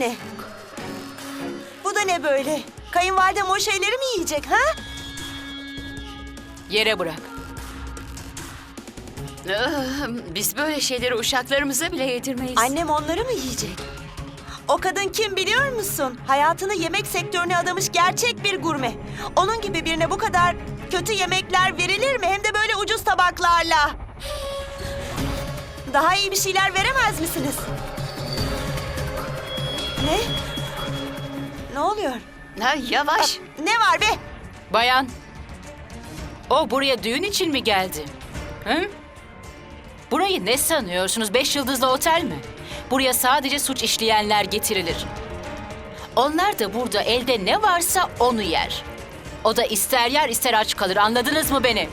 ne? Bu da ne böyle? Kayınvalidem o şeyleri mi yiyecek ha? Yere bırak. Ah, Biz böyle şeyleri uşaklarımıza bile yedirmeyiz. Annem onları mı yiyecek? O kadın kim biliyor musun? Hayatını yemek sektörüne adamış gerçek bir gurme. Onun gibi birine bu kadar kötü yemekler verilir mi? Hem de böyle ucuz tabaklarla. Daha iyi bir şeyler veremez misiniz? Ne? Ne oluyor? Ha, yavaş. Ne var be? Bayan. O buraya düğün için mi geldi? Hı? Burayı ne sanıyorsunuz? Beş yıldızlı otel mi? Buraya sadece suç işleyenler getirilir. Onlar da burada elde ne varsa onu yer. O da ister yer ister aç kalır. Anladınız mı beni?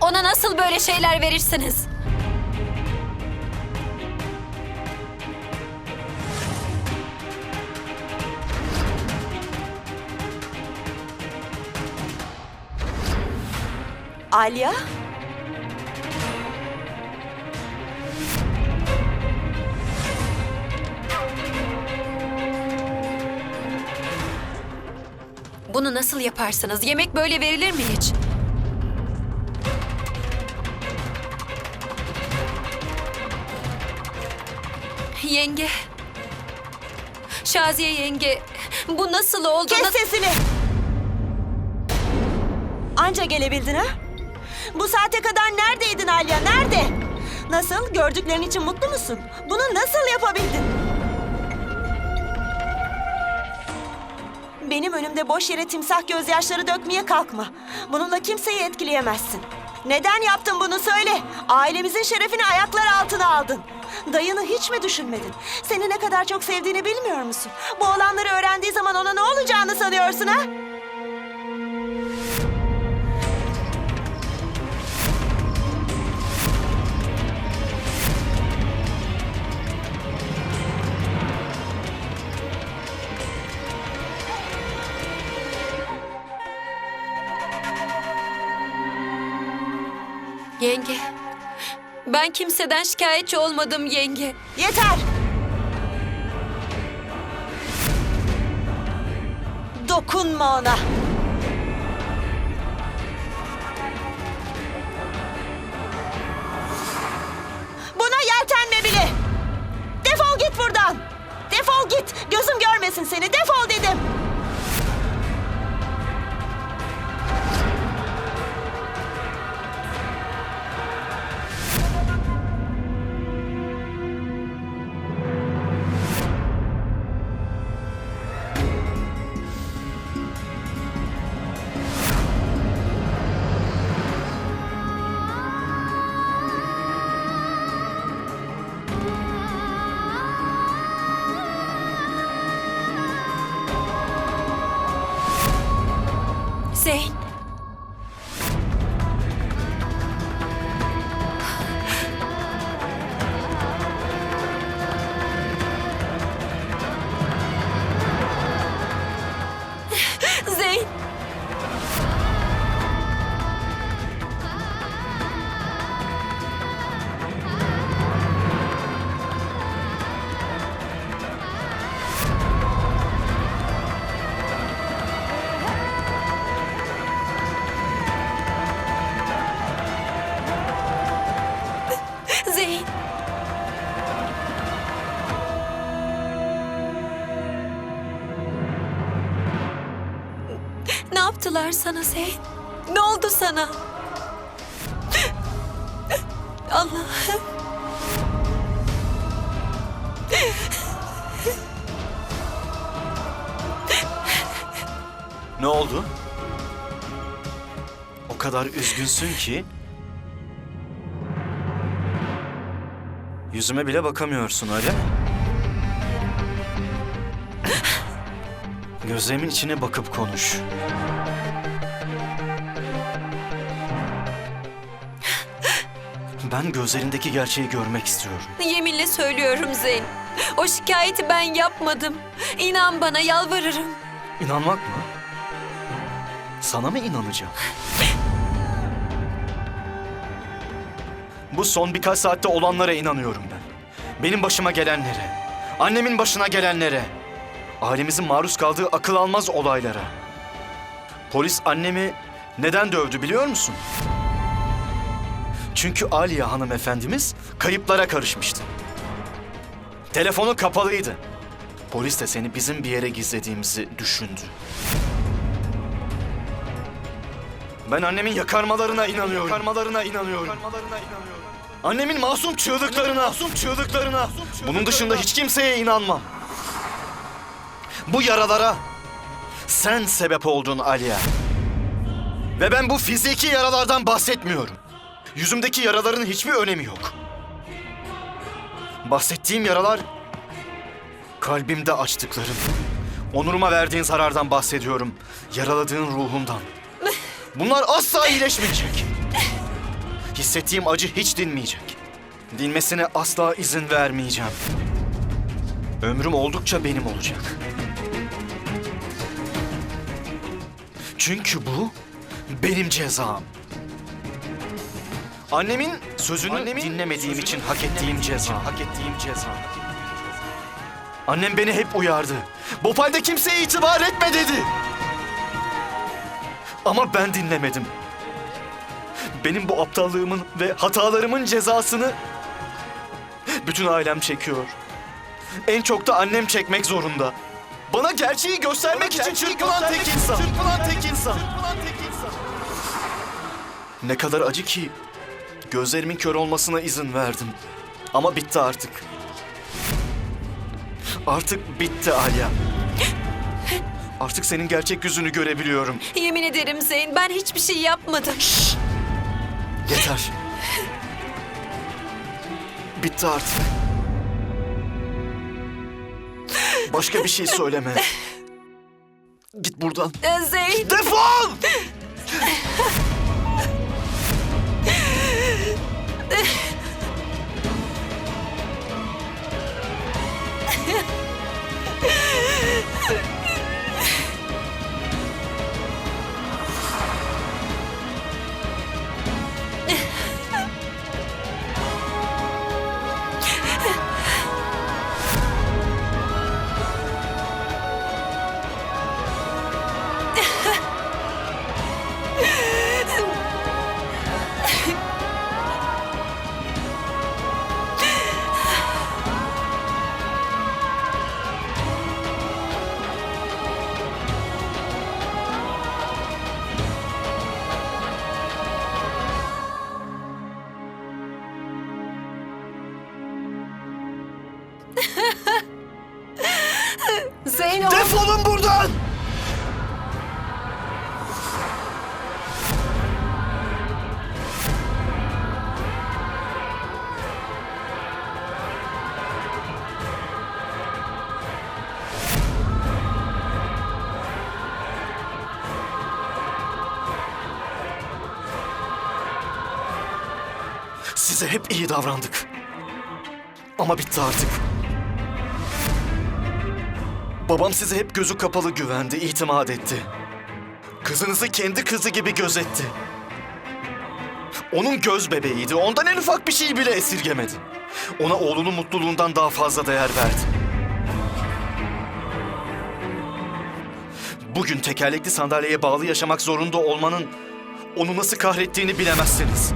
Ona nasıl böyle şeyler verirsiniz? Alya? Bunu nasıl yaparsınız? Yemek böyle verilir mi hiç? Yenge. Şaziye yenge. Bu nasıl oldu? Kes sesini! Anca gelebildin ha? Bu saate kadar neredeydin Alya? Nerede? Nasıl? Gördüklerin için mutlu musun? Bunu nasıl yapabildin? Benim önümde boş yere timsah gözyaşları dökmeye kalkma. Bununla kimseyi etkileyemezsin. Neden yaptın bunu söyle. Ailemizin şerefini ayaklar altına aldın. Dayını hiç mi düşünmedin? Seni ne kadar çok sevdiğini bilmiyor musun? Bu olanları öğrendiği zaman ona ne olacağını sanıyorsun ha? Yenge. Ben kimseden şikayetçi olmadım yenge. Yeter! Dokunma ona. Buna yeltenme bile. Defol git buradan. Defol git. Gözüm görmesin seni. Defol dedim. Zeyn. Yaptılar sana Zeyn? Ne oldu sana? Allah'ım. Ne oldu? O kadar üzgünsün ki... Yüzüme bile bakamıyorsun öyle mi? Gözlerimin içine bakıp konuş. Ben gözlerindeki gerçeği görmek istiyorum. Yeminle söylüyorum Zeyn. O şikayeti ben yapmadım. İnan bana yalvarırım. İnanmak mı? Sana mı inanacağım? Bu son birkaç saatte olanlara inanıyorum ben. Benim başıma gelenlere, annemin başına gelenlere, ailemizin maruz kaldığı akıl almaz olaylara. Polis annemi neden dövdü biliyor musun? Çünkü Aliye hanımefendimiz kayıplara karışmıştı. Telefonu kapalıydı. Polis de seni bizim bir yere gizlediğimizi düşündü. Ben annemin yakarmalarına inanıyorum. Yakarmalarına inanıyorum. Annemin masum çığlıklarına, masum çığlıklarına. Bunun dışında hiç kimseye inanmam. Bu yaralara sen sebep oldun Aliye. Ve ben bu fiziki yaralardan bahsetmiyorum. Yüzümdeki yaraların hiçbir önemi yok. Bahsettiğim yaralar kalbimde açtıklarım. Onuruma verdiğin zarardan bahsediyorum. Yaraladığın ruhumdan. Bunlar asla iyileşmeyecek. Hissettiğim acı hiç dinmeyecek. Dinmesine asla izin vermeyeceğim. Ömrüm oldukça benim olacak. Çünkü bu benim cezam. Annemin sözünü dinlemediğim için hak ettiğim ceza. Hak ettiğim ceza. Annem beni hep uyardı. Bopal'de kimseye itibar etme dedi. Ama ben dinlemedim. Benim bu aptallığımın ve hatalarımın cezasını bütün ailem çekiyor. En çok da annem çekmek zorunda. Bana gerçeği göstermek için çırpılan tek insan. Çırpılan tek insan. Ne kadar acı ki gözlerimin kör olmasına izin verdim. Ama bitti artık. Artık bitti Alya. Artık senin gerçek yüzünü görebiliyorum. Yemin ederim Zeyn ben hiçbir şey yapmadım. Yeter. Bitti artık. Başka bir şey söyleme. Git buradan. Ee, Zeyn Defol! Size hep iyi davrandık. Ama bitti artık. Babam size hep gözü kapalı güvendi, itimat etti. Kızınızı kendi kızı gibi gözetti. Onun göz bebeğiydi. Ondan en ufak bir şey bile esirgemedi. Ona oğlunun mutluluğundan daha fazla değer verdi. Bugün tekerlekli sandalyeye bağlı yaşamak zorunda olmanın onu nasıl kahrettiğini bilemezsiniz.